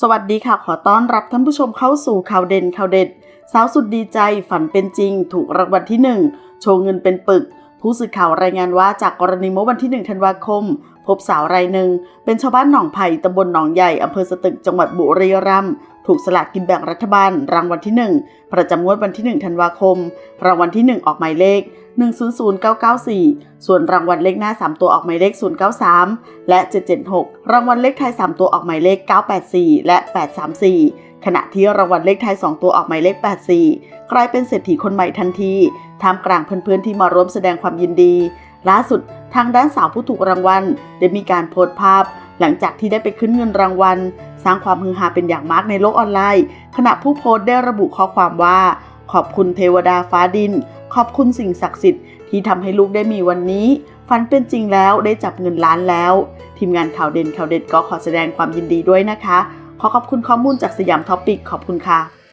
สวัสดีค่ะ ขอต้อนรับท่านผู้ชมเข้าสู่ข่าวเด่นข่าวเด็ด สาวสุดดีใจฝันเป็นจริง ถูกรางวัลที่ 1 โชว์เงินเป็นปึก ผู้สื่อข่าวรายงานว่าจากกรณีเมื่อวันที่ 1 ธันวาคม พบสาวรายหนึ่ง เป็นชาวบ้านหนองไผ่ตำบลหนองใหญ่อำเภอสตึกจังหวัดบุรีรัมย์ถูกสลากกินแบ่งรัฐบาล รางวัลที่ 1 ประจำงวดวันที่ 1 ธันวาคม รางวัลที่ 1 ออกหมายเลข 100994 ส่วนรางวัลเลขหน้า 3 ตัวออกหมายเลข 093 และ 776 รางวัลเลขท้าย 3 ตัวออกหมายเลข 984 และ 834 ขณะที่รางวัลเลขท้าย 2 ตัวออกหมายเลข 84 กลายเป็นเศรษฐีคนใหม่ทันที ท่ามกลางเพื่อนๆที่มาร่วมแสดงความยินดี ล่าสุดทางด้านสาวผู้ถูกรางวัลได้มีการโพสต์ภาพ หลังจากที่ได้ไปขึ้นเงินรางวัล สร้างความฮือฮาเป็นอย่างมากในโลกออนไลน์ ขณะผู้โพสต์ได้ระบุข้อความว่า ขอบคุณเทวดาฟ้าดิน ขอบคุณสิ่งศักดิ์สิทธิ์ที่ทำให้ลูกได้มีวันนี้ฝันเป็นจริงแล้วได้จับเงินล้านแล้ว ทีมงานข่าวเด่นข่าวเด็ดก็ขอแสดงความยินดีด้วยนะคะ ขอขอบคุณข้อมูลจากสยามท็อปิกขอบคุณค่ะ